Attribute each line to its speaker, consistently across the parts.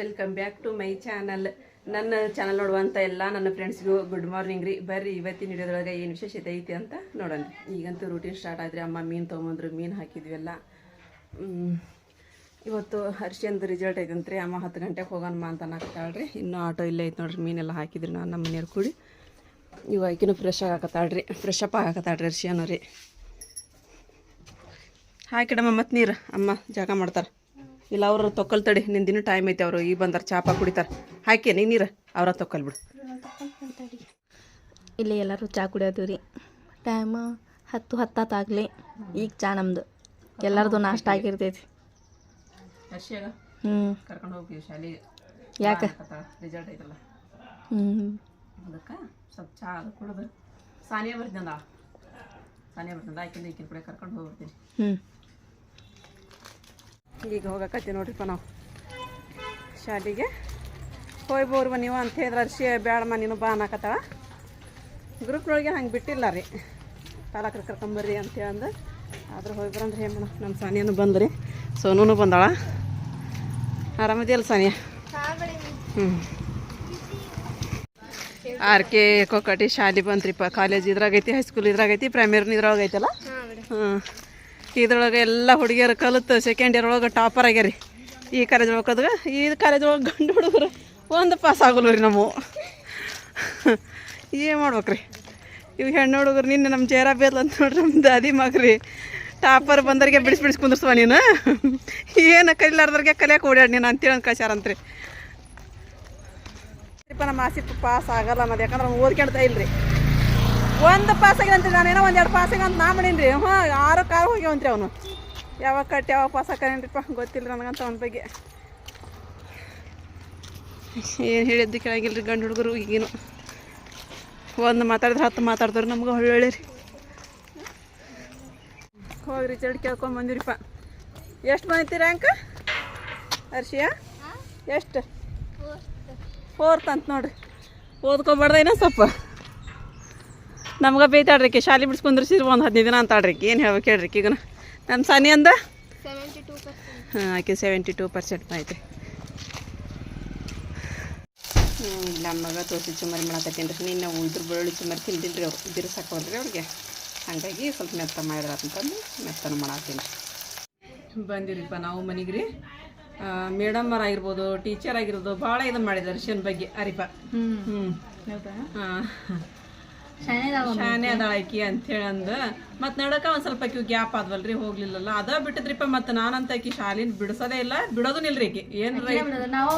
Speaker 1: Welcome back to my channel ನನ್ನ channel ನೋಡುವಂಥ ಎಲ್ಲ ನನ್ನ ಫ್ರೆಂಡ್ಸ್ಗೂ ಗುಡ್ ಮಾರ್ನಿಂಗ್ ರೀ. ಬರ್ರಿ, ಇವತ್ತಿನ ಹಿಡಿಯೋದ್ರೊಳಗೆ ಏನು ವಿಶೇಷತೆ ಐತಿ ಅಂತ ನೋಡೋಣ. ಈಗಂತೂ ರೂಟೀನ್ ಸ್ಟಾರ್ಟ್ ಆದ್ರಿ ಅಮ್ಮ ಮೀನು ತೊಗೊಂಬಂದ್ರು, ಮೀನು ಹಾಕಿದ್ವಿ ಎಲ್ಲ ಇವತ್ತು ಹರ್ಷಿಯಂದು ರಿಸಲ್ಟ್ ಐತಂತ್ರಿ. ಅಮ್ಮ ಹತ್ತು ಗಂಟೆಗೆ ಹೋಗೋಣ ಅಂತ ಅನ್ನಕತ್ತಾಳ್ರಿ. ಇನ್ನೂ ಆಟೋ ಇಲ್ಲೇ ಐತೆ ನೋಡ್ರಿ. ಮೀನೆಲ್ಲ ಹಾಕಿದ್ರಿ ನಾನು, ನಮ್ಮ ಮನೆಯವ್ರು ಕೂಡಿ. ಇವಾಗಿನೂ ಫ್ರೆಶ್ ಹಾಕತ್ತಾಳ್ರಿ ಫ್ರೆಶ್ ಅಪ್ ಆಗಕತ್ತಾಳ್ರಿ ಹರ್ಷಿಯನು ರೀ. ಹಾಕಿಡಮ್ಮ ಮತ್ತು ನೀರು? ಅಮ್ಮ, ಜಾಗ ಮಾಡ್ತಾರೆ. ಇಲ್ಲ ಅವ್ರು ತೊಕ್ಕಲ್ ತಡಿ ನಿಂದಿನ ಟೈಮ್ ಐತೆ ಅವರು ಈಗ ಬಂದಾರ ಚಾಪ ಕುಡಿತಾರೆ. ಹಾಕಿ ನೀ ನೀರು ಅವ್ರ ತೊಕ್ಕಲ್ ಬಿಡು.
Speaker 2: ಇಲ್ಲಿ ಎಲ್ಲರೂ ಚಾ ಕುಡಿಯೋದು ರೀ. ಟೈಮ್ ಹತ್ತು ಹತ್ತತ್ತಾಗಲಿ ಈಗ ಚಾ ನಮ್ದು. ಎಲ್ಲರದು ನಾಷ್ಟ ಆಗಿರ್ತೈತಿ. ಹ್ಞೂ
Speaker 1: ಕರ್ಕೊಂಡು ಹೋಗಿ ಶಾಲೆಗೆ
Speaker 2: ಯಾಕೆ?
Speaker 1: ರಿಸಲ್ಟ್ ಐತಲ್ಲ
Speaker 2: ಹ್ಞೂ
Speaker 1: ಅದಕ್ಕೆ ಸ್ವಲ್ಪ ಚಾ ಅದು ಕುಡಿದು. ಸಾನಿಯಾ ಬರ್ತಿಂದ ಸಾನಿಯಾ ಬರ್ತಿಂದ ಆಕಿಂದ ಈಕಿನ ಕೂಡ ಕರ್ಕೊಂಡು ಹೋಗ್ಬಿಡ್ತೀನಿ.
Speaker 2: ಹ್ಞೂ
Speaker 1: ಈಗ ಹೋಗಕತ್ತಿ ನೋಡ್ರಿಪ್ಪ ನಾವು. ಶಾಲೆಗೆ. ಹೋಗ್ಬೋರ್ವ ನೀವು ಅಂತ ಹೇಳಿದ್ರೆ ಅರ್ಶಿ ಬ್ಯಾಡಮ್ಮ ನೀನು ಬಾ ಅನ್ನಕತ್ತಾಳ. ಗ್ರೂಪ್ನೊಳಗೆ ಹಂಗೆ ಬಿಟ್ಟಿಲ್ಲ ರೀ. ತಾಲೂಕ್ರ ಕರ್ಕೊಂಬರ್ರಿ ಅಂತ ಹೇಳಂದು. ಆದ್ರೆ ಹೋಗಿ ಬರಂದ್ರೆ ಏನು ನಮ್ಮ ಸಾನಿಯನ್ನು ಬಂದ್ರಿ. ಸೋನೂನು ಬಂದಾಳ. ಆರಾಮದಿಯಲ್ಲ ಸಾನಿಯ? ಹ್ಞೂ ಆರ್ ಕೆ ಕೊಕ್ಕಟಿ ಶಾಲೆ ಬಂತ್ರಿಪ್ಪ ಕಾಲೇಜ್ ಇದ್ರಾಗೈತಿ ಹೈಸ್ಕೂಲ್ ಇದ್ರಾಗೈತಿ ಪ್ರೈಮರಿನ ಇದ್ರಾಗೈತಲ್ಲ? ಐತಲ್ಲ ಇದ್ರೊಳಗೆ ಎಲ್ಲ ಹುಡುಗಿಯರು ಕಲಿತು ಸೆಕೆಂಡ್ ಇಯರ್ ಒಳಗೆ ಟಾಪರ್ ಆಗ್ಯಾರಿ. ಈ ಕಾಲೇಜ್ ಒಳಗೆ ಈ ಕಾಲೇಜ್ ಒಳಗೆ ಗಂಡು ಹುಡುಗರು ಒಂದು ಪಾಸ್ ಆಗಲ್ಲ ರೀ ನಾವು ಏನು ಮಾಡ್ಬೇಕ್ರಿ? ಇವು ಹೆಣ್ಣು ಹುಡುಗರು ನಿನ್ನೆ ನಮ್ಮ ಜೇರ ಬೇಲ್ ಅಂತ ನೋಡ್ರಿ ನಮ್ಮ ದಾದಿ ಮಗ್ರಿ. ಟಾಪರ್ ಬಂದರಿಗೆ ಬಿಡಿಸಿ ಬಿಡಿಸಿ ಕುಂದಿರ್ಸ್ವ ನೀನು? ಏನು ಕಲಿಲಾರ್ದ್ರಿಗೆ ಕಲಿಯಕ್ಕೆ ಓಡಾಡಿ ನೀನು ಅಂತೇಳಿ ಅಂತ ಕಳ್ಸ್ಯಾರಂತ್ರಿ ನಮ್ಮ ಆಸಿ ಪಾಸ್ ಆಗಲ್ಲ ಅನ್ನೋದು. ಯಾಕಂದ್ರೆ ಅವ್ನು ಓದ್ಕೊಳ್ತಾ ಇಲ್ರಿ. ಒಂದು ಪಾಸ್ ಅಂತ ನಾನೇನೋ ಒಂದು ಎರಡು ಪಾಸ್ ಅಂತ ನಾ ಮಾಡೀನಿ ರೀ ಹಾಂ ಆರು ಕಾರು ಹೋಗ್ಯಾವಂತ್ರಿ ಅವನು. ಯಾವಾಗ ಕಟ್ಟಿ ಯಾವಾಗ ಪಾಸ್ ಹಾಕೇನ್ರಿಪ್ಪ ಗೊತ್ತಿಲ್ಲ ನನಗಂತ ಅವನ ಬಗ್ಗೆ. ಏನು ಹೇಳಿದ್ದು ಕೇಳಂಗಿಲ್ಲ ರೀ ಗಂಡು ಹುಡುಗರು ಈಗೇನು. ಒಂದು ಮಾತಾಡಿದ್ರೆ ಹತ್ತು ಮಾತಾಡ್ತಾರೆ ನಮ್ಗೆ ಒಳ್ಳೊಳ್ಳೆ ರೀ. ಹೋಗಿ ರಿಸಲ್ಟ್ ಕೇಳ್ಕೊಂಡು ಬಂದಿರಿಪ್ಪ ಎಷ್ಟು ಬಂದೈತಿ ರ್ಯಾಂಕ್ ಹರ್ಷಿಯಾ? ಎಷ್ಟು? ಫೋರ್ತ್ ಅಂತ ನೋಡ್ರಿ. ಓದ್ಕೊಬಾರ್ದೇನೋ ಸ್ವಲ್ಪ. ನಮ್ಗೆ ಬೈತಾಡ್ರಿ ಆಕಿ ಶಾಲೆ ಬಿಡ್ಸ್ಕೊಂಡ್ರಿ ಒಂದು ಹದಿನೈದು ದಿನ ಅಂತಾಡ್ರಿ ಆಕಿ ಏನು ಹೇಳ್ಬೇಕು ಹೇಳ್ರಿ ಈಗ ನಮ್ಮ ಸನಿ ಅಂದ? ಹಾಂ ಆಕೆ ಸೆವೆಂಟಿ ಟೂ ಪರ್ಸೆಂಟ್ ಇಲ್ಲ ನಮ್ಮ ಮಗ ತೋರಿಸಿ ಚುಮ್ಮರಿ ಮಾಡಕತ್ತೀನಿ ರೀ. ನಾವು ಇದ್ರ ಬೆಳ್ಳುಳ್ಳಿ ಚುಮ್ಮರಿ ತಿಂದಿಲ್ಲ ರೀ ಅವ್ರು ಸಾಕೋದ್ರಿ ಅವ್ರಿಗೆ. ಹಾಗಾಗಿ ಸ್ವಲ್ಪ ಮೆತ್ತ ಮಾಡಿದ್ರ ಅಂತಂದು ಮೆತ್ತನ ಮಾಡತ್ತೀನಿ ಬಂದಿರಿಪ್ಪ ನಾವು ಮನೆಗೆ ರೀ. ಮೇಡಮ್ ಆಗಿರ್ಬೋದು ಟೀಚರ್ ಆಗಿರ್ಬೋದು ಭಾಳ ಇದು ಮಾಡಿದ್ದಾರೆ ಶಿವನ್ ಬಗ್ಗೆ ಅರಿಪ. ಹ್ಞೂ ಹಾಂ. ಶಾನೆ ಅದಾಳ ಆಕಿ ಅಂತೇಳಿ ಅಂದ ಮತ್ ನಡಕ ಒಂದ್ ಸ್ವಲ್ಪ ಆಕಿ ಗ್ಯಾಪ್ ಆದ್ವಲ್ರಿ ಹೋಗ್ಲಿಲ್ಲಲ್ಲ ಅದ ಬಿಟ್ಟದ್ರಿಪ್ಪ ಮತ್ ನಾನಂತ ಆಕಿ ಶಾಲಿನ ಬಿಡಿಸೋದೇ ಇಲ್ಲ ಬಿಡೋದು ನಿಲ್ರಿ ಆಕಿ ಏನ್ರಿ?
Speaker 2: ನಾವು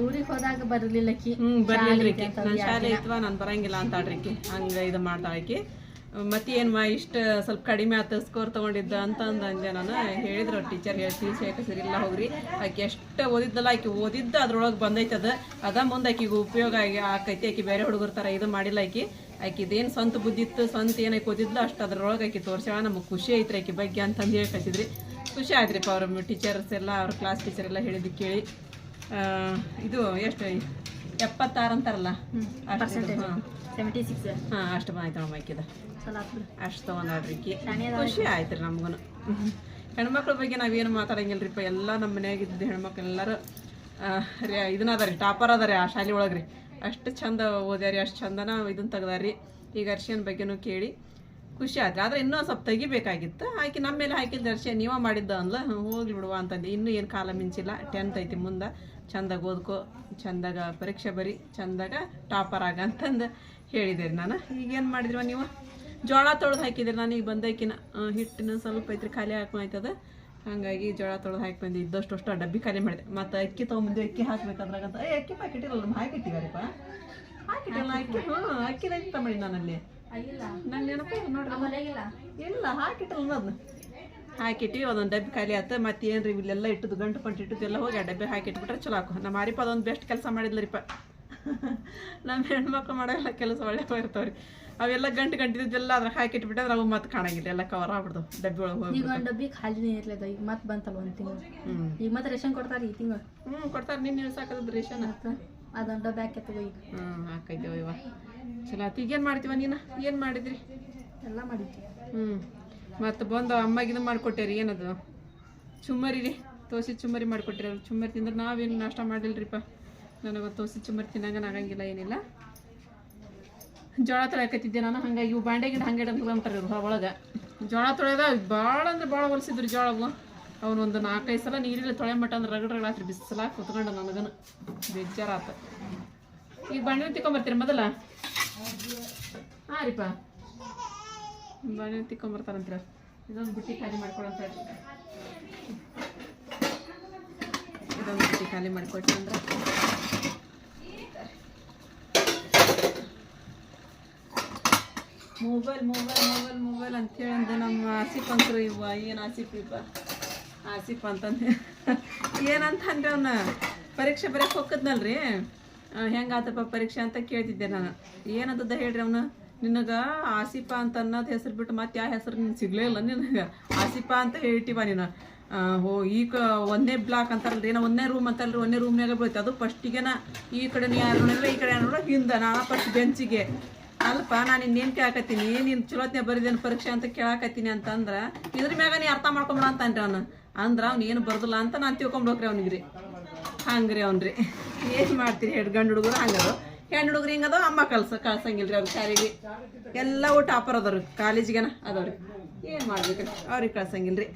Speaker 2: ಊರಿಗೆ ಹೋದಾಗ ಬರಲಿಲ್ಲ
Speaker 1: ಹ್ಞೂ ಬರ್ಲಿಲ್ರಿ ಆಕಿ ನನ್ನ ಶಾಲೆ ಇತ್ವಾ ನಾನು ಬರಂಗಿಲ್ಲ ಅಂತಾಳ್ರಿ ಆಕಿ ಹಂಗ ಇದು ಮಾಡ್ತಾಳ ಆಕಿ ಮತ್ತೆ ಏನು ಮಾ, ಇಷ್ಟು ಸ್ವಲ್ಪ ಕಡಿಮೆ ಆತ ಸ್ಕೋರ್ ತೊಗೊಂಡಿದ್ದ ಅಂತ ಅಂದ್ ನಾನು ಹೇಳಿದ್ರು ಟೀಚರ್ ಹೇಳ್ತೀನಿ ಸರಿ ಇಲ್ಲ ಹೋಗ್ರಿ ಆಕೆ ಎಷ್ಟು ಓದಿದ್ದಲ್ಲ, ಆಕೆ ಓದಿದ್ದು ಅದ್ರೊಳಗೆ ಬಂದೈತೆ ಅದು. ಅದ ಮುಂದೆ ಆಕೆಗೆ ಉಪಯೋಗ ಆಗಿ ಆಕೈತಿ, ಆಕೆ ಬೇರೆ ಹುಡುಗರ ಥರ ಇದು ಮಾಡಿಲ್ಲ ಆಕೆ. ಆಕಿದೇನು ಸ್ವಂತ ಬುದ್ಧಿ ಇತ್ತು, ಸ್ವಂತ ಏನಕ್ಕೆ ಓದಿದ್ಲು, ಅಷ್ಟು ಅದ್ರೊಳಗೆ ಆಕೆ ತೋರ್ಸ್ಯಾಳ ನಮಗೆ ಖುಷಿ ಐತ್ರಿ ಆಕೆ ಬಗ್ಗೆ ಅಂತಂದು ಹೇಳ್ಕತ್ತಿದ್ರಿ ಖುಷಿ ಆಯ್ತ್ರಿಪ್ಪ ಅವ್ರ ಟೀಚರ್ಸ್ ಎಲ್ಲ, ಅವ್ರ ಕ್ಲಾಸ್ ಟೀಚರ್ ಎಲ್ಲ ಹೇಳಿದ್ದು ಕೇಳಿ. ಇದು ಎಷ್ಟು ಎಪ್ಪತ್ತಾರು ಅಂತಾರಲ್ಲ? ಅಷ್ಟು ಹಾಂ.
Speaker 2: ಸೆವೆಂಟಿ ಸಿಕ್ಸ್
Speaker 1: ಹಾಂ ಅಷ್ಟು ಬಂದೈತೆ ನಮ್ಮ
Speaker 2: ಚಲೋ
Speaker 1: ಅಷ್ಟು ಖುಷಿ ಆಯ್ತು ರೀ ನಮ್ಗೂ ಹೆಣ್ಮಕ್ಳ ಬಗ್ಗೆ ನಾವೇನು ಮಾತಾಡಂಗಿಲ್ರಿಪ್ಪ ಎಲ್ಲ ನಮ್ಮ ಮನ್ಯಾಗ ಇದ್ದ ಹೆಣ್ಮಕ್ಳು ಎಲ್ಲರೂ ಇದನ್ನ ಅದಾರಿ ರೀ ಟಾಪರ್ ಅದಾರಿ ರೀ ಆ ಶಾಲೆ ಒಳಗೆ ರೀ ಅಷ್ಟು ಚಂದ ಓದ್ಯಾರಿ ಅಷ್ಟು ಚಂದನ ಇದನ್ನ ತೆಗ್ದಾರಿ. ಈಗ ಅರ್ಶಿಯನ್ ಬಗ್ಗೆನೂ ಕೇಳಿ. ಖುಷಿ ಆದ್ರೆ ಇನ್ನೂ ಸ್ವಲ್ಪ ತೆಗಿಬೇಕಾಗಿತ್ತು. ಹಾಕಿ ನಮ್ಮ ಮೇಲೆ ಹಾಕಿದ ಅರ್ಶಿಯ ನೀವ ಮಾಡಿದ್ದ ಅಂದ್ಲ ಹೋಗ್ಲಿ ಬಿಡುವ ಅಂತಂದು. ಇನ್ನೂ ಏನು ಕಾಲ ಮಿಂಚಿಲ್ಲ. ಟೆಂತ್ ಐತಿ ಮುಂದೆ. ಚಂದಾಗ ಓದ್ಕೋ ಚಂದಾಗ ಪರೀಕ್ಷೆ ಬರಿ ಚಂದಾಗ ಟಾಪರ್ ಆಗ ಅಂತಂದು ಹೇಳಿದೆ ನಾನು. ಈಗೇನು ಮಾಡಿದ್ರು ನೀವು? ಜೋಳ ತೊಳೆದು ಹಾಕಿದ್ರೆ ನಾನು ಈಗ ಬಂದೈಕಿನ. ಹಿಟ್ಟಿನ ಸ್ವಲ್ಪ ಐತ್ರಿ ಖಾಲಿ ಹಾಕೊಂಡೈತದ ಹಾಗಾಗಿ ಜೋಳ ತೊಳೆದು ಹಾಕಿ ಬಂದು. ಇದ್ದಷ್ಟು ಅಷ್ಟು ಡಬ್ಬಿ ಖಾಲಿ ಮಾಡಿದೆ. ಮತ್ತು ಅಕ್ಕಿ ತೊಗೊಂಬಂದು ಅಕ್ಕಿ ಹಾಕ್ಬೇಕಾದ್ರಾಗಂತ ಏ ಅಕ್ಕಿ ಪ್ಯಾಕೆಟ್ ಇರಲ್ಲ ನಮ್ಮ ಹಾಕಿಟ್ಟಿವಾರಿಪ್ಪ ಹಾಕಿಟ್ಟಿಲ್ಲ ಅಕ್ಕಿ ಹಾಂ ಅಕ್ಕಿನ ಎಂತ ಮಾಡಿ ನಾನಲ್ಲಿ? ನಂಗೆ ನೆನಪು ನೋಡ್ರಿ. ಇಲ್ಲ ಹಾಕಿಟ್ಟಲ್ಲ ಅದನ್ನ ಹಾಕಿಟ್ಟು ಅದೊಂದು ಡಬ್ಬಿ ಖಾಲಿ ಆತ ಮತ್ತೆ ಏನ್ರಿ ಇಲ್ಲೆಲ್ಲ ಇಟ್ಟದು ಗಂಟು ಪಂಟು ಇಟ್ಟದ್ದು ಎಲ್ಲ ಹೋಗಿ ಆ ಡಬ್ಬಿ ಹಾಕಿಟ್ಬಿಟ್ರೆ ಚಲೋ ಹಾಕೋ ನಮ್ಮ ಮಾರಿಪ್ಪ ಅದೊಂದು ಬೆಸ್ಟ್ ಕೆಲಸ ಮಾಡಿದ್ಲರಿಪ್ಪ ನಮ್ಮ ಹೆಣ್ಮಕ್ಳು ಮಾಡೋಲ್ಲ ಕೆಲಸ ಒಳ್ಳೆ ಇರ್ತಾವ್ರಿ. ಅವೆಲ್ಲ ಗಂಟು ಗಂಟಿದ್ದೆಲ್ಲ ಅದ್ರಾಗ ಹಾಕಿಟ್ಬಿಟ್ರೆ ಅವು ಮತ್ತೆ ಕಾಣಂಗಿಲ್ಲ ಎಲ್ಲ ಕವರ್ ಆಗ್ಬಿಡ್ದು ಡಬ್ಬಿ ಒಳಗೆ ಹೋಗಿ
Speaker 2: ಈಗ ಒಂದು ಡಬ್ಬಿ ಖಾಲಿನೇ ಇರ್ಲದ ಈಗ ಮತ್ತೆ ಬಂತಲ್ಲ ಒಂದು ತಿಂಗಳು. ಈಗ ಮತ್ತೆ ರೇಷನ್ ಕೊಡ್ತಾರೆ ಈ ತಿಂಗಳು.
Speaker 1: ಹ್ಞೂ ಕೊಡ್ತಾರೆ ನಿನ್ನ ಸಾಕದ ರೇಷನ್.
Speaker 2: ಆಯ್ತು ಅದೊಂದು ಡಬ್ಬಿ ಹಾಕೈತೆ ಈಗ.
Speaker 1: ಹ್ಞೂ ಹಾಕೈತೆ ಇವ. ಚಲೋ ಆತು ಈಗೇನು ಮಾಡ್ತೀವ ನೀನು? ಏನು ಮಾಡಿದ್ರಿ?
Speaker 2: ಎಲ್ಲ ಮಾಡಿದ್ವಿ.
Speaker 1: ಹ್ಞೂ ಮತ್ತು ಬಂದು ಅಮ್ಮಗಿನ ಮಾಡಿಕೊಟ್ಟೇರಿ, ಏನದು? ಚುಮ್ಮರಿ ರೀ ತೋಸಿ ಚುಮ್ಮರಿ ಮಾಡ್ಕೊಟ್ರಿ ಅದು ಚುಮ್ಮರಿ ತಿಂದ್ರೆ ನಾವೇನು ನಾಷ್ಟ ಮಾಡಿಲ್ರಿಪ್ಪ ನನಗೆ ತೋಸಿ ಚುಮ್ಮರಿ ತಿನ್ನಂಗೆ ಆಗಂಗಿಲ್ಲ ಏನಿಲ್ಲ. ಜೋಳ ತೊಳೆಯಕತ್ತಿದ್ದೆ ನಾನು, ಹಂಗಾಗಿ ಇವು ಬಾಂಡೆಗಿನ ಹಂಗೆ ಇಡಂತಾರೆ ಇವ್ರು ಒಳಗೆ. ಜೋಳ ತೊಳೆದ ಭಾಳ ಅಂದ್ರೆ ಭಾಳ ಹೊಲಿಸಿದ್ರು ಜೋಳವು. ಅವನು ಒಂದು ನಾಲ್ಕೈದು ಸಲ ನೀರಿಲ್ಲ ತೊಳೆ ಮಟ್ಟ ಅಂದ್ರೆ ರಗಡ್ ರಗಡಾತ್ರಿ ಬಿಸಿಲ ಕುತ್ಕೊಂಡು ನನಗನು. ಬೇಜಾರಾತ. ಈಗ ಬಾಂಡೆ ತಿಕೊಂಬರ್ತೀರಿ ಮೊದಲ? ಹಾಂ ರೀಪ್ಪ ಬಾಂಡೆ ತಿಕ್ಕೊಂಬರ್ತಾರಂತೀರ ಇದೊಂದು ಬುಟ್ಟಿ ಖಾಲಿ ಮಾಡ್ಕೊಳಂತ ಇದೊಂದು ಬುಟ್ಟಿ ಖಾಲಿ ಮಾಡಿಕೊಟ್ರಿ ಅಂದ್ರೆ. ಮೊಬೈಲ್ ಮೊಬೈಲ್ ಮೊಬೈಲ್ ಮೊಬೈಲ್ ಅಂತೇಳಿ ಅಂದು ನಮ್ಮ ಆಸಿಫ್ ಅಂತರು ಇವ ಏನು ಆಸಿಫ್ ಇವ ಆಸಿಫ್ ಅಂತಂದು. ಏನಂತ ಅಂದ್ರೆ ಅವನ ಪರೀಕ್ಷೆ ಬರೆಯಕ್ಕೆ ಹೋಗದ್ನಲ್ರಿ ಹೆಂಗಾತಪ್ಪ ಪರೀಕ್ಷೆ ಅಂತ ಕೇಳ್ತಿದ್ದೆ ನಾನು. ಏನಂತದ ಹೇಳ್ರಿ ಅವನು? ನಿನಗೆ ಆಸಿಫಾ ಅಂತ ಅನ್ನೋದು ಹೆಸರು ಬಿಟ್ಟು ಮತ್ತೆ ಯಾವ ಹೆಸರು ನಿನ್ ಸಿಗ್ಲೇ ಇಲ್ಲ ನಿನಗೆ. ಆಸಿಫಾ ಅಂತ ಹೇಳ್ತೀವ ನೀನು. ಹೋ ಕ ಒಂದೇ ಬ್ಲಾಕ್ ಅಂತಾರಲ್ರಿ, ಏನೋ ಒಂದೇ ರೂಮ್ ಅಂತಾರಲ್ರಿ, ಒಂದೇ ರೂಮ್ನಾಗ ಬೀಳುತ್ತೆ ಅದು ಫಸ್ಟಿಗೆನ ಈ ಕಡೆ ಯಾರು ಈ ಕಡೆ ಯಾರು ಹಿಂದೆ, ನಾ ಫಸ್ಟ್ ಬೆಂಚಿಗೆ ಅಲ್ಪ, ನಾನು ಇನ್ನೇನು ಕೇಳಕತ್ತೀನಿ, ನೀನು ಚಲೋತ್ನೇ ಬರೀದೇನು ಪರೀಕ್ಷೆ ಅಂತ ಕೇಳಾಕತ್ತೀನಿ ಅಂತಂದ್ರೆ, ಇದ್ರ ಮ್ಯಾಗ ನೀ ಅರ್ಥ ಮಾಡ್ಕೊಂಬಿಡ ಅಂತ ಅನ್ರಿ ಅವನು. ಅಂದ್ರೆ ಅವ್ನು ಏನು ಬರ್ದಿಲ್ಲ ಅಂತ ನಾನು ತಿಳ್ಕೊಂಬಿಡೋಕ್ರಿ ಅವ್ನಿಗೆ ರೀ ಹಂಗ್ರಿ ರೀ ಏನು ಮಾಡ್ತೀರಿ, ಹೆಡ್ ಗಂಡು ಹುಡುಗರು ಹಂಗದು. ಹೆಣ್ಣು ಹುಡುಗ್ರಿ ಹಿಂಗದ ಅಮ್ಮ ಕಳ್ಸ ಕಳ್ಸಂಗಿಲ್ರಿ ಅವ್ರ ಶಾಲೆಗೆ. ಎಲ್ಲ ಟಾಪರ್ ಅದಾವ್ರಿ ಕಾಲೇಜಿಗೆನ ಅದಾವ್ರಿ ಏನು ಮಾಡ್ಬೇಕು ಅವ್ರಿಗೆ ಕಳ್ಸಂಗಿಲ್ರಿ.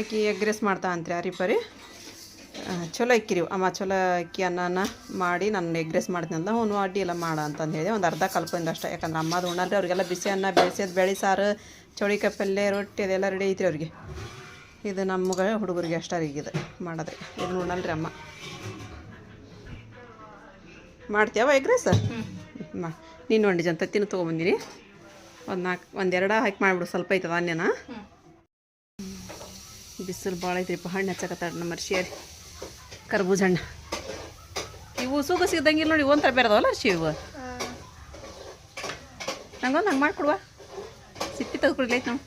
Speaker 1: ಅಕ್ಕಿ ಎಗ್ ರೈಸ್ ಮಾಡ್ತಾ ಅಂತ್ರಿ ಅರಿಪರಿ ಚಲೋ ಇಕ್ಕಿರಿ ಅಮ್ಮ ಚಲೋ ಅಕ್ಕಿ ಅನ್ನನ ಮಾಡಿ ನಾನು ಎಗ್ ರೈಸ್ ಮಾಡ್ತೀನಿ ಅಂತ ಅವನು ಅಡ್ಡಿ ಎಲ್ಲ ಮಾಡ ಅಂತಂದು ಹೇಳಿದೆ ಒಂದು ಅರ್ಧ ಕಲ್ಪದಿಂದ ಅಷ್ಟೇ. ಯಾಕಂದ್ರೆ ಅಮ್ಮದು ಉಣ್ಣಲ್ರಿ ಅವ್ರಿಗೆಲ್ಲ ಬಿಸಿ ಅನ್ನ ಬೆಳೆಸಿದ ಬೆಳೆ ಸಾರು ಚೌಳಿಕಾಯಿ ಪಲ್ಯ ರೊಟ್ಟಿ ಅದೆಲ್ಲ ರೆಡಿ ಐತ್ರಿ ಅವ್ರಿಗೆ. ಇದು ನಮ್ಗೆ ಹುಡುಗರಿಗೆ ಅಷ್ಟಾರಿಗೆ ಇದು ಮಾಡೋದ್ರಿ ಇದು ಉಣ್ಣಲ್ರಿ ಅಮ್ಮ. ಮಾಡ್ತೀಯವ ಎಗ್ ರೈಸ್ ಮಾ ನೀನು ಒಂಡಿ ಜನ ತತ್ತಿನ ತೊಗೊಂಬಂದಿನಿ. ಒಂದು ನಾಲ್ಕು ಒಂದೆರಡು ಹಾಕಿ ಮಾಡಿಬಿಡು ಸ್ವಲ್ಪ ಐತದ ಅನ್ಯನ. ಬಿಸಿಲು ಭಾಳ ಐತ್ರಿಪ್ಪ ಹಣ್ಣು ಹಚ್ಚಕತ್ತಾಡ ನಮ್ಮ ಅರ್ಶಿಯರಿ ಕರ್ಬೂಜ ಹಣ್ಣು. ಇವು ಸೂಗ ಸಿಗದಂಗಿಲ್ಲ ನೋಡಿ ಒಂಥರ ಬೇರೆ ಅದಾವಲ್ಲ ಅರ್ಶಿ ಇವು? ನಂಗೊಂದು ಹಂಗೆ ಮಾಡಿಕೊಡುವ. ಸಿಪ್ಪಿ ತೆಗೆದುಕೊಡ್ಲಿ ಐತೆ ನಾವು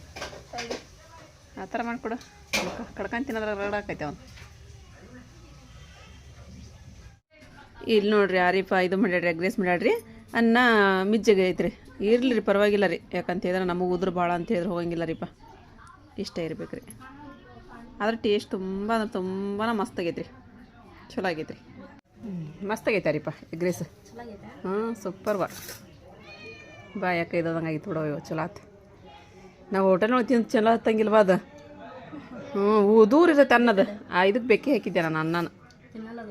Speaker 1: ಆ ಥರ ಮಾಡಿಕೊಡು. ಕಡ್ಕೊಂಡು ತಿನ್ನೋದ್ರ ರಗಡಾಕೈತೆ ಅವನು. ಇಲ್ಲಿ ನೋಡ್ರಿ ಆರೀಫ ಇದು ಮಾಡ್ಯಾಡ್ರಿ ಎಗ್ ರೈಸ್ ಮಾಡ್ಯಾಡ್ರಿ ಅನ್ನ ಮಿಜ್ಜಿಗೆ ಐತ್ರಿ. ಇರ್ಲಿ ರೀ ಪರವಾಗಿಲ್ಲ ರೀ. ಯಾಕಂತ ಹೇಳಿದ್ರೆ ನಮಗೆ ಉದ್ರ ಭಾಳ ಅಂತ ಹೇಳಿದ್ರೆ ಹೋಗಂಗಿಲ್ಲ ರೀಪ ಇಷ್ಟ ಇರ್ಬೇಕು ರೀ ಆದ್ರೆ ಟೇಸ್ಟ್ ತುಂಬ ಅಂದ್ರೆ ತುಂಬಾ ಮಸ್ತ್ ಆಗೈತ್ರಿ. ರೀ ಚಲೋ ಆಗೈತ್ರಿ. ರೀ ಮಸ್ತ್ ಆಗೈತೆ ರೀಪ ಎಗ್ ರೈಸ್ ಹ್ಞೂ ಸೂಪರ್ ಬಾ ಬಾ ಯಾಕೆ ಇದಂಗೆ ಆಗಿತ್ತು ಬಿಡೋ ಇವು ಚಲೋ ಆತು. ನಾವು ಹೋಟೆಲ್ನೊಳಗೆ ತಿಂದು ಚಲೋ ಹತ್ತಂಗಿಲ್ವಾ ಅದು? ಹ್ಞೂ ದೂರ ಇರುತ್ತೆ ಅನ್ನೋದು. ಆ ಇದಕ್ಕೆ ಬೆಕ್ಕಿ ಹಾಕಿದ್ದೆ ನಾನು ಅನ್ನನ.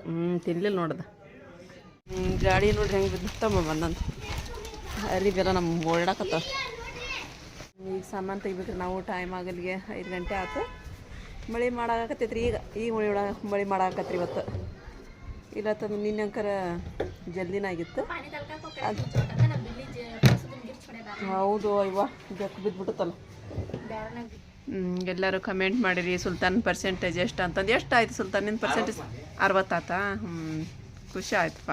Speaker 1: ಹ್ಞೂ ತಿನ್ಲಿಲ್ಲ ನೋಡದ ಗಾಡಿ ನೋಡ್ರಿ ಹೆಂಗೆ ಬಿದ್ದಮ್ಮ ಬಂದಂತ. ಅರಿಬೆಲ್ಲ ನಮ್ಮ ಓಡಾಕತ್ತ ಈಗ ಸಾಮಾನು ತೆಗಿಬೇಕ್ರಿ. ನಾವು ಟೈಮ್ ಆಗಲಿಗೆ ಐದು ಗಂಟೆ ಆಯ್ತು ಮಳೆ ಮಾಡಾಕತ್ತೈತ್ರಿ ಈಗ. ಈಗ ಮಳೆ ಮಳೆ ಮಾಡಾಕತ್ರಿ ಇವತ್ತು. ಇಲ್ಲತ್ತಂದ್ರೆ ನಿನ್ನಂಕರ ಜಲ್ದಿನ ಆಗಿತ್ತು. ಹೌದು ಅಯ್ವ ಬೆಕ್ಕು ಬಿದ್ದುಬಿಡುತ್ತಲ್ಲ ಎಲ್ಲರೂ ಕಮೆಂಟ್ ಮಾಡಿರಿ, ಸುಲ್ತಾನ್ ಪರ್ಸೆಂಟೇಜ್ ಎಷ್ಟು ಅಂತಂದು. ಎಷ್ಟು ಆಯ್ತು ಸುಲ್ತಾನ್ ನಿನ್ನ ಪರ್ಸೆಂಟೇಜ್ ಅರವತ್ತಾತಾ ಹ್ಞೂ ಖುಷಿ ಆಯ್ತಪ್ಪ.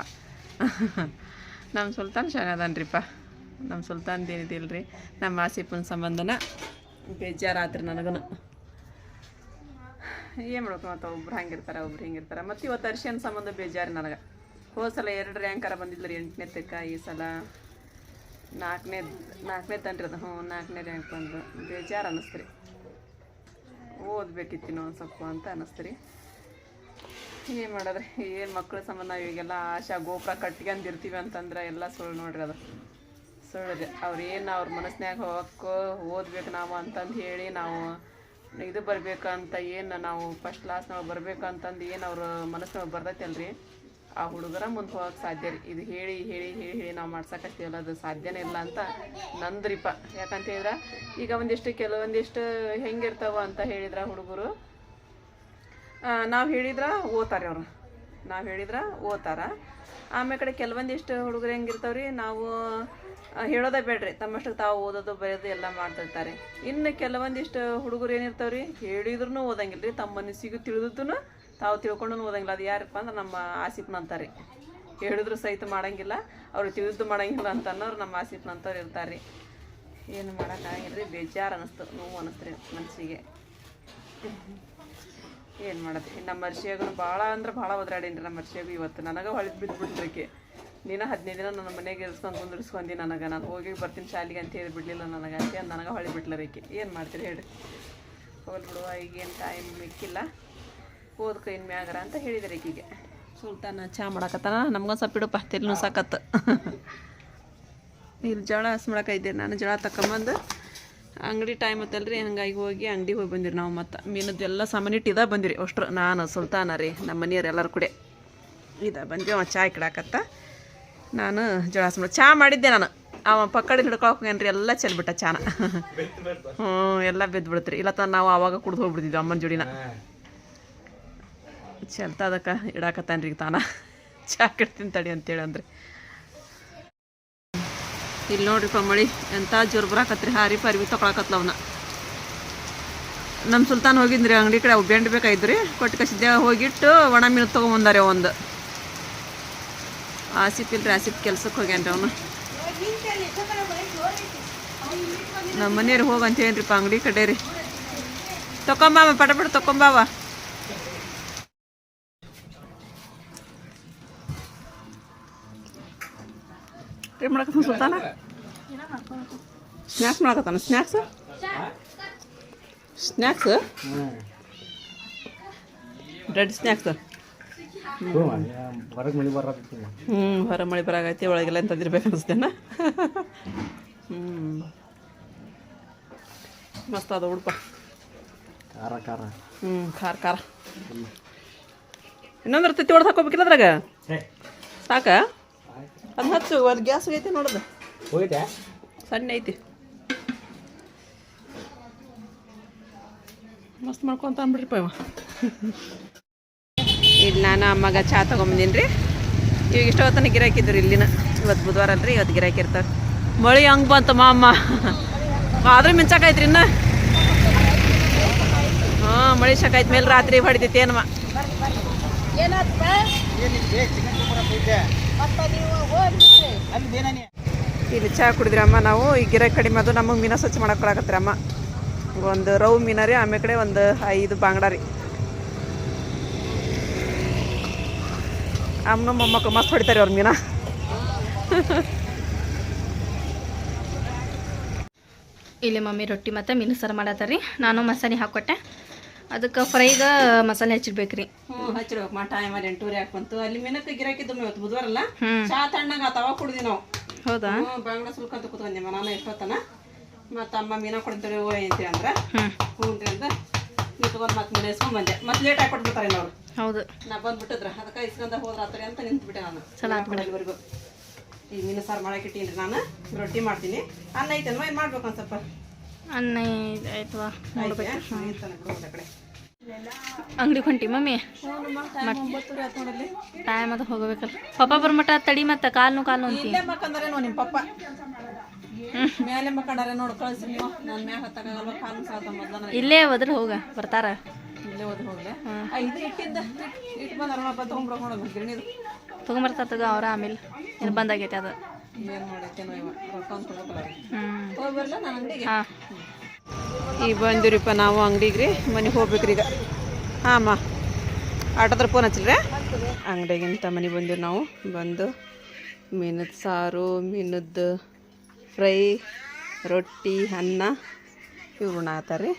Speaker 1: ನಮ್ಮ ಸುಲ್ತಾನ್ ಚೆನ್ನಾಗದನ್ರಿಪ್ಪ ನಮ್ಮ ಸುಲ್ತಾನ್ದು ಏನಿದಿಲ್ಲ ರೀ ನಮ್ಮ ಆಸಿಫನ ಸಂಬಂಧನ ಬೇಜಾರಾತ್ರಿ ನನಗೂ ಏನು ಮಾಡ್ಬೇಕು ಮತ್ತು ಒಬ್ರು ಹಂಗಿರ್ತಾರೆ, ಒಬ್ರು ಹಿಂಗಿರ್ತಾರೆ. ಮತ್ತು ಇವತ್ತು ಅರ್ಶಿಯನ್ ಸಂಬಂಧ ಬೇಜಾರು ನನಗೆ. ಹೋದ ಸಲ ಎರಡು ರ್ಯಾಂಕರ ಬಂದಿದ್ದು ರೀ ಎಂಟನೇ ತಕ್ಕ ಈ ಸಲ. ನಾಲ್ಕನೇ ನಾಲ್ಕನೇ ತನ್ರಿ ಅದು. ಹ್ಞೂ, ನಾಲ್ಕನೇ ರ್ಯಾಂಕ್ ಬಂದು. ಬೇಜಾರು ಅನ್ನಿಸ್ತು ರೀ ಓದ್ಬೇಕಿತ್ತು ಇನ್ನೊಂದು ಒಂದು ಸ್ವಲ್ಪ ಅಂತ ಅನ್ನಿಸ್ತು ರೀ ಏನು ಮಾಡೋದ್ರೆ? ಏನು ಮಕ್ಕಳ ಸಂಬಂಧ ಇವಾಗೆಲ್ಲ ಆಶಾ ಗೋಪುರ ಕಟ್ಕೊಂಡಿರ್ತೀವಿ ಅಂತಂದ್ರೆ ಎಲ್ಲ ಸುಳ್ಳು ನೋಡ್ರಿ ಅದು. ಸುಳ್ಳು ರೀ. ಅವ್ರು ಏನು ಅವ್ರ ಮನಸ್ಸಿನಾಗ ಹೋಗಕ್ಕೋ ಓದ್ಬೇಕು ನಾವು ಅಂತಂದು ಹೇಳಿ ನಾವು ಇದು ಬರ್ಬೇಕಂತ ಏನು ನಾವು ಫಸ್ಟ್ ಕ್ಲಾಸ್ನಾಗ ಬರ್ಬೇಕಂತಂದು ಏನು ಅವ್ರ ಬರ್ತೈತಲ್ಲ ಬರ್ತೈತಲ್ರಿ? ಆ ಹುಡುಗರ ಮುಂದೆ ಹೋಗಕ್ಕೆ ಸಾಧ್ಯ ರೀ. ಇದು ಹೇಳಿ ಹೇಳಿ ಹೇಳಿ ಹೇಳಿ ನಾವು ಮಾಡ್ಸಕತ್ತೀವಲ್ಲ, ಅದು ಸಾಧ್ಯನೇ ಇಲ್ಲ ಅಂತ ನಂದ್ರಿಪ್ಪ ಯಾಕಂತ ಹೇಳಿದ್ರೆ ಈಗ ಒಂದಿಷ್ಟು ಕೆಲವೊಂದಿಷ್ಟು ಹೆಂಗಿರ್ತಾವ ಅಂತ ಹೇಳಿದ್ರೆ ಹುಡುಗರು. ನಾವು ಹೇಳಿದ್ರೆ ಓದ್ತಾರೆ ಅವರು. ನಾವು ಹೇಳಿದ್ರೆ ಓದ್ತಾರ. ಆಮೇಲೆ ಕಡೆ ಕೆಲವೊಂದಿಷ್ಟು ಹುಡುಗರು ಹೆಂಗಿರ್ತಾವ್ರಿ ನಾವು ಹೇಳೋದೇ ಬೇಡ್ರಿ. ತಮ್ಮಷ್ಟಕ್ಕೆ ತಾವು ಓದೋದು, ಬರೆಯೋದು ಎಲ್ಲ ಮಾಡ್ತಿರ್ತಾರೆ. ಇನ್ನು ಕೆಲವೊಂದಿಷ್ಟು ಹುಡುಗರು ಏನಿರ್ತಾವ್ರಿ ಹೇಳಿದ್ರು ಓದಂಗಿಲ್ಲ ರೀ ತಮ್ಮ ಮನಸ್ಸಿಗೂ ತಿಳಿದೂ ತಾವು ತಿಳ್ಕೊಂಡು ಓದಂಗಿಲ್ಲ. ಅದು ಯಾರಪ್ಪ ಅಂದ್ರೆ ನಮ್ಮ ಆಸಿಫ್ನ ಅಂತಾರೆ. ಹೇಳಿದ್ರು ಸಹಿತ ಮಾಡಂಗಿಲ್ಲ, ಅವ್ರು ತಿಳಿದು ಮಾಡಂಗಿಲ್ಲ ಅಂತ ಅನ್ನೋರು ನಮ್ಮ ಆಸಿಫ್ನ ಅಂತವ್ರು ಇರ್ತಾರೆ ಏನು ಮಾಡೋಕ್ಕಾಗಿಲ್ಲ ರೀ ಬೇಜಾರು ಅನ್ನಿಸ್ತು ನೋವು ಅನ್ನಿಸ್ತು ಮನಸ್ಸಿಗೆ ಏನು ಮಾಡೋದು? ನಮ್ಮ ಮರ್ಷಿಯಾಗೂ ಭಾಳ ಅಂದ್ರೆ ಭಾಳ ಒದ್ರಾಡೀನಿ ನಮ್ಮ ಮರ್ಷಿಯಾಗೂ ಇವತ್ತು. ನನಗೆ ಹೊಳಿದು ಬಿದ್ದುಬಿಟ್ರಿಕೆ ನೀನು ಹದಿನೈದು ದಿನ ನನ್ನ ಮನೆಗೆ ಇರಿಸ್ಕೊಂಡು ಕುಂದಿರಿಸ್ಕೊಂಡಿ ನನಗೆ. ನಾನು ಹೋಗಿ ಬರ್ತೀನಿ ಶಾಲೆಗೆ ಅಂತ ಹೇಳಿ ಬಿಡಲಿಲ್ಲ ನನಗೆ ಅಂತ ನನಗೆ ಹೊಳಿ ಬಿಟ್ಲರಿಕೆ ಏನು ಮಾಡ್ತೀರಿ ಹೇಳಿ ಹೋಗಿ ಬಿಡುವ ಈಗೇನು ಟೈಮ್ ಮಿಕ್ಕಿಲ್ಲ. ಓದ್ ಕೈ ಇನ್ ಮ್ಯಾಗರ ಅಂತ ಹೇಳಿದ್ರೆ ಈಗೀಗೆ ಸುಲ್ತಾನ ಚಾ ಮಾಡಕತ್ತಾನ? ನಮ್ಗೊಂದು ಸ್ವಲ್ಪ ಇಡಪ್ಪ ತೆಲ್ನು ಸಾಕತ್ತ ಇಲ್ಲಿ ಜಳ ಹಸ್ಮಳಕೈದೆ ನಾನು. ಜೋಳ ತಕೊಂಬಂದು ಅಂಗಡಿ ಟೈಮ್ ರೀ ಹಂಗಾಗಿ ಹೋಗಿ ಅಂಗಡಿ ಹೋಗಿ ಬಂದಿರಿ ನಾವು ಮತ್ತೆ. ಮೀನದ್ದು ಎಲ್ಲ ಸಾಮಾನು ಇಟ್ಟು ಇದ ಬಂದಿರಿ ಅಷ್ಟ್ರು. ನಾನು, ಸುಲ್ತಾನ ರೀ, ನಮ್ಮ ಮನೆಯವ್ರು ಎಲ್ಲರೂ ಕೂಡ. ಇದ ಬಂದ್ವಿ, ಅವ ಚಾ ಇಕ್ಕಡಾಕತ್ತ. ನಾನು ಜೋಳಾಸ ಮಾಡಿ ಚಾ ಮಾಡಿದ್ದೆ ನಾನು. ಅವ ಪಕ್ಕಡೆ ಹಿಡ್ಕೊಳಕೇನ್ರಿ ಎಲ್ಲ ಚೆಲ್ಬಿಟ್ಟ ಚಾನ. ಹ್ಞೂ, ಎಲ್ಲ ಬಿದ್ದು ಬಿಡ್ತ್ರಿ ಇಲ್ಲ ತಾನು ನಾವು ಆವಾಗ ಕುಡ್ದು ಹೋಗ್ಬಿಡ್ತಿದ್ವಿ ಅಮ್ಮನ ಜೋಡಿನ. ಚೆಲ್ತ ಅದಕ್ಕೆ ಇಡಾಕತ್ತಾನ್ರಿ ಈಗ ತಾನ. ಚಾ ಕಿಡ್ತೀನಿ ತಡಿ ಅಂತೇಳಿ ಅಂದ್ರೆ. ಇಲ್ಲಿ ನೋಡ್ರಿಪ್ಪ ಮಳಿ ಎಂಥ ಜೋರು ಬರಾಕತ್ರಿ. ಹಾರಿ ಪರಿವಿ ತೊಗೊಳಕತ್ಲ ಅವನ್ನ ನಮ್ಮ ಸುಲ್ತಾನ್ ಹೋಗಿದ್ರಿ, ಅಂಗಡಿ ಕಡೆ ಅವು ಬೆಂಡ್ ಬೇಕಾಯ್ತು ಕೊಟ್ಟು ಕಸಿದ್ದೆ ಹೋಗಿಟ್ಟು ಒಣ ಮೀನು ತೊಗೊಂಬಂದಾರೆ ಒಂದು. ಆಸಿಪ್ ಇಲ್ರಿ, ಆಸಿಪ್ ಕೆಲ್ಸಕ್ಕೆ ಹೋಗ್ಯಾನ್ರಿ ಅವನು. ನಮ್ಮ ಮನೆಯವ್ರು ಹೋಗಂತ ಹೇಳ್ರಿಪ್ಪ ಅಂಗಡಿ ಕಡೆ ರೀ. ತೊಕೊಂಬಾವ ಪಟ ಪಟ ತಕೊಂಬಾವ ಏನು ಮಾಡಕತ್ತಾನ ಸುಲ್ತಾನ. ಸ್ನ್ಯಾಕ್ಸ್ ಮಾಡಕತ್ತಾನ. ಸ್ನ್ಯಾಕ್ಸ್ ಸ್ನ್ಯಾಕ್ಸ್ ಡ್ರೆಡ್ ಸ್ನ್ಯಾಕ್ಸ್
Speaker 3: ಹೊರಗೆ ಮಳೆ ಬರತ್ತೆ
Speaker 1: ಹ್ಞೂ ಹೊರ ಮಳೆ ಬರಾಗೈತಿ ಒಳಗೆಲ್ಲ ತಂದಿರ್ಬೇಕು ಅನಿಸ್ತೇನ. ಹ್ಞೂ ಮಸ್ತ್ ಅದ ಉಡುಪ
Speaker 3: ಖಾರ ಖಾರ.
Speaker 1: ಹ್ಞೂ ಖಾರ ಖಾರ. ಇನ್ನೊಂದು ಇರ್ತೈತಿ ಹೊಡೆದು ಹಾಕೋಬೇಕಿಲ್ಲ ಅದ್ರಾಗ? ಸಾಕ? ಅದು ಹಚ್ಚು ಒಂದು ಗ್ಯಾಸ್ ಐತಿ ನೋಡೋದು.
Speaker 3: ಹೋಯ್ತೆ?
Speaker 1: ಸಣ್ಣ ಐತಿ. ಮಸ್ತ್ ಮಾಡ್ಕೊಂತ ಅನ್ಬಿಡ್ರಿಪ್ಪ ಇವ. ಇಲ್ಲಿ ನಾನು ಅಮ್ಮಗ ಚಾ ತೊಗೊಂಬಂದೀನಿ ರೀ ಇವಾಗ ಇಷ್ಟ ಹೊತ್ತನ ಗಿರಾಕಿದ್ರು ಇಲ್ಲಿನ. ಇವತ್ತು ಬುಧವಾರ ಅಲ್ರಿ ಇವತ್ತು ಗಿರಾಕಿ ಇರ್ತಾರೆ. ಮಳಿ ಹಂಗೆ ಬಂತು ಅಮ್ಮ ಆದ್ರೂ ಮಿಂಚಾಕೈತ್ರಿ ಇನ್ನ. ಹಾಂ ಮಳೆ ಶಾಕೈತ್ ಮೇಲೆ ರಾತ್ರಿ ಹೊಡಿತೈತಿ ಏನಮ್ಮ ಇಲ್ಲಿ ಚಹಾ ಕುಡಿದ್ರಿ ಅಮ್ಮ ನಾವು. ಈ ಗಿರ ಕಡಿಮೆ ಅದು ನಮಗೆ ಮೀನ ಸ್ವಚ್ಛ ಮಾಡಕ್ಕೆ ಅಮ್ಮ. ಒಂದು ರವ್ ಮೀನ ರೀ ಆಮೇಲೆ ಕಡೆ ಒಂದು ಐದು ಬಾಂಗಡ ರೀ. ಅಮ್ಮನ ಮೊಮ್ಮಕ್ಕಳು ಮಸ್ತ್ ಹೊಡಿತಾರೆ ಅವ್ರ ಮೀನ.
Speaker 2: ಇಲ್ಲಿ ಮಮ್ಮಿ ರೊಟ್ಟಿ ಮತ್ತು ಮೀನು ಸಾರು ಮಾಡತ್ತಾರ ನಾನು ಮಸಾಲೆ ಹಾಕ್ಕೊಟ್ಟೆ. ಅದಕ್ಕೆ ಫ್ರೈಗೆ ಮಸಾಲೆ ಹಚ್ಚಿರ್ಬೇಕ್ರಿ. ರೀ
Speaker 1: ಹ್ಞೂ ಹಚ್ಚಿರ್ಬೇಕು. ಮಾ ಟೈಮ್ ಅಲ್ಲಿ ಎಂಟೂರಿ ಹಾಕಿ ಬಂತು ಅಲ್ಲಿ ಮೀನಕ್ಕೆ ಗಿರಾಕಿದ್ದು ಇವತ್ತು ಬುಧವಾರ ಅಲ್ಲ. ಆ ತಣ್ಣಗೆ ಆತವ ಕುಡ್ದಿ ನಾವು.
Speaker 2: ಹೌದಾ?
Speaker 1: ಹ್ಞೂ ಸುಲ್ಕ ಸುಲ್ಕಂತ ಕೂತ್ಕೊಂಡೆ ನಾನು ಎಷ್ಟೊತ್ತನ? ಮತ್ತು ಅಮ್ಮ ಮೀನ ಕೊಡ್ತೀವಿ ಓ ಐತಿ ಅಂದ್ರೆ.
Speaker 2: ಹ್ಞೂ
Speaker 1: ಅಂತ ನಿಂತ್ಕೊಂಡು ಮತ್ತೆ ಮನೆ ಇಸ್ಕೊಂಡ್ ಬಂದೆ. ಮತ್ತೆ ಲೇಟ್ ಆಗಿ ಕೊಟ್ಬಿಡ್ತಾರೆ ಅವ್ರು
Speaker 2: ಹೌದು.
Speaker 1: ನಾ ಬಂದ್ಬಿಟ್ಟಿದ್ರ? ಅದಕ್ಕೆ ಇಸ್ಕೊಂಡ ಹೋದ್ರಾತ್ರಿ ಅಂತ ನಿಂತ್ಬಿಟ್ಟೆ ನಾನು.
Speaker 2: ಚಲೋ ಆತ್ ಬಿಡು.
Speaker 1: ಅಲ್ಲಿವರೆಗೂ ಈ ಮೀನು ಸಾರು ಮಾಡಕ್ಕೆ ಇಟ್ಟೀನಿ ನಾನು. ರೊಟ್ಟಿ ಮಾಡ್ತೀನಿ. ಅನ್ನ ಐತಲ್ವ ಏನು ಮಾಡ್ಬೇಕು ಒಂದು ಸ್ವಲ್ಪ?
Speaker 2: ಅನ್ನ ಆಯ್ತವಾ?
Speaker 1: ಆಯ್ತು? ಬಿಡು ಒಂದ್ ಕಡೆ.
Speaker 2: ಅಂಗಡಿ ಹೊಂಟಿ ಮಮ್ಮಿ.
Speaker 1: ತಾಯ ಮತ್ತೆ ಹೋಗಬೇಕಲ್ಲ
Speaker 2: ಟೈಮ್ ಅದು ಹೋಗ್ಬೇಕಲ್ಲ. ಪಪ್ಪ ಬರ್ಮಟ ತಡಿ ಮತ್ತೆ ಕಾಲ್ನು ಕಾಲ್ನು ಅಂತ.
Speaker 1: ಮಕ್ಕಂದಾರೆ ನೋಡಿ ನಿಮ್ಮ ಪಪ್ಪ. ಮೇಲೆ ಮಕ್ಕಂಡಾರೆ ನೋಡಿ ಕಳ್ಸಿ ನೀವು. ನಾನು ಮ್ಯಾಗ ಹತ್ತಕ್ಕಾಗಲ್ವ ಕಾಲು ಸಾತ ಮೊದ್ಲ
Speaker 2: ಇಲ್ಲೇ ಹೋದ್ರೆ ಹೋಗ ಬರ್ತಾರ.
Speaker 1: ಇಲ್ಲೇ ಹೋಗ್ಲೆ. ಇದು ಇಟ್ಟಿದ್ದ ಇಟ್ಟು ಗಿರಣಿದು.
Speaker 2: ತಗೋ ಅವ್ರ ಆಮೇಲೆ. ಇದು ಬಂದಾಗೈತೆ ಅದು.
Speaker 1: ಏನು ರೊಕ್ಕ ಅಂತ ಹೋಗಿ ಬರಲ್ಲ ನಾನು ಅಂಗಡಿಗೆ?
Speaker 2: ಹಾಂ.
Speaker 1: ಈಗ ಬಂದಿರಿಪ್ಪ ನಾವು ಅಂಗಡಿಗೆ ರೀ ಮನೆಗೆ ಹೋಗ್ಬೇಕ್ರಿ ಈಗ. ಹಾಂ, ಅಮ್ಮ. ಆಟೋದ್ರ ಫೋನ್ ಹಚ್ಚಿಲ್ರಿ? ಅಂಗಡಿಗಿಂತ ಮನೆಗೆ ಬಂದಿವಿ ನಾವು. ಬಂದು ಮೀನದ ಸಾರು, ಮೀನದ ಫ್ರೈ, ರೊಟ್ಟಿ, ಅನ್ನ ಇವು ಉಣ್ಣಾತಾರ್ರಿ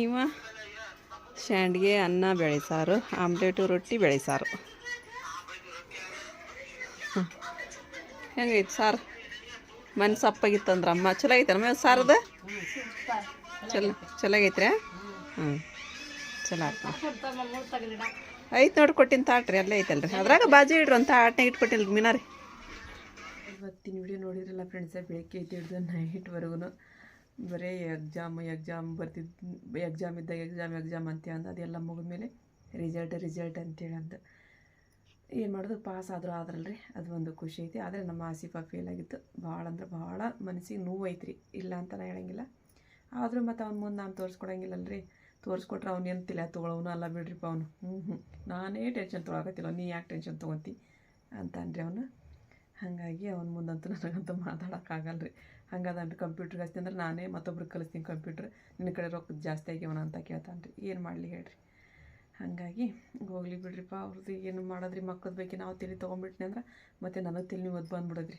Speaker 1: ಇವ ಶಾಂಡ್ಗೆ ಅನ್ನ ಬೇಳೆ ಸಾರು ಆಮ್ಲೆಟು, ರೊಟ್ಟಿ ಬೇಳೆ ಸಾರು. ಹೆಂಗೈತೆ ಸಾರು? ಮನೆ ಅಮ್ಮ. ಚಲೋ ಅಮ್ಮ ಸಾರದ? ಚಲೋ ಚಲೋ ಆಗೈತ್ರಿ ಹ್ಞೂ ಚಲೋ ಆಯ್ತು ಐತೆ ನೋಡಿ ಕೊಟ್ಟಿನ ತಾಟ್ರಿ ಅಲ್ಲೇ ಐತಲ್ರಿ. ಅದ್ರಾಗ ಬಾಜು ಇಡ್ರಿ ಅಂತ ತಾಟ್ನಾಗ ಇಟ್ಕೊಟ್ಟಿಲ್ಲ ಮೀನಾರಿ ಇವತ್ತಿನ ವಿಡಿಯೋ ನೋಡಿದ್ರಲ್ಲ ಫ್ರೆಂಡ್ಸ ಬೆಳಗ್ಗೆ ಹಿಡಿದು ನೈಟ್ವರೆಗೂ ಬರೀ ಎಕ್ಸಾಮ್ ಎಕ್ಸಾಮ್ ಬರ್ತಿದ್ದು ಎಕ್ಸಾಮ್ ಇದ್ದಾಗ ಎಕ್ಸಾಮ್ ಎಕ್ಸಾಮ್ ಅಂತ ಅಂದು ಅದೆಲ್ಲ ಮುಗಿದ್ಮೇಲೆ ರಿಸಲ್ಟ್ ರಿಸಲ್ಟ್ ಅಂತೇಳಿ ಅಂದು ಏನು ಮಾಡೋದು? ಪಾಸ್ ಆದರೂ ಆದ್ರಲ್ರಿ, ಅದು ಒಂದು ಖುಷಿ ಐತಿ. ಆದರೆ ನಮ್ಮ ಆಸಿಫಾ ಫೇಲ್ ಆಗಿತ್ತು. ಭಾಳ ಅಂದ್ರೆ ಭಾಳ ಮನಸ್ಸಿಗೆ ನೋವು ಐತ್ರಿ. ಇಲ್ಲ ಅಂತ ನಾ ಹೇಳಂಗಿಲ್ಲ. ಆದರೂ ಮತ್ತು ಅವ್ನ ಮುಂದೆ ನಾನು ತೋರಿಸ್ಕೊಡಂಗಿಲ್ಲಲ್ರಿ. ತೋರಿಸ್ಕೊಟ್ರೆ ಅವ್ನು ಏನು ತಿಲ್ಯಾ ತೊಗೊಳವನು ಅಲ್ಲ ಬಿಡ್ರಿಪ್ಪ ಅವನು. ಹ್ಞೂ ಹ್ಞೂ ನಾನೇ ಟೆನ್ಷನ್ ತೊಗೊಳಕತ್ತಿಲ್ಲ ನೀ ಯಾಕೆ ಟೆನ್ಷನ್ ತೊಗೊತಿ? ಅಂತ ಅನ್ರಿ ಅವನು. ಹಾಗಾಗಿ ಅವ್ನ ಮುಂದಂತೂ ನನಗಂತೂ ಮಾತಾಡೋಕ್ಕಾಗಲ್ಲ ರೀ ಹಂಗದನ್ರಿ ಕಂಪ್ಯೂಟ್ರಿಗೆ ಹಚ್ತೀನಿ ಅಂದ್ರೆ ನಾನೇ ಮತ್ತೊಬ್ರು ಕಲಿಸ್ತೀನಿ ಕಂಪ್ಯೂಟ್ರ್ ನಿನ್ನ ಕಡೆ ರೊಕ್ಕ ಜಾಸ್ತಿ ಆಗ್ಯಾವನ ಅಂತ ಕೇಳ್ತಾನೆ ರೀ ಏನು ಮಾಡಲಿ ಹೇಳ್ರಿ. ಹಾಗಾಗಿ ಹೋಗ್ಲಿ ಬಿಡ್ರಿಪ್ಪ. ಅವ್ರದ್ದು ಏನು ಮಾಡೋದ್ರಿ ಮಕ್ಕಳ ಬಗ್ಗೆ ನಾವು ತಿಳಿ ತೊಗೊಂಬಿಟ್ನಿ ಅಂದ್ರೆ ಮತ್ತೆ ನನಗೆ ತಲೆ ನೀವು ಬಂದ್ಬಿಡೋದ್ರಿ.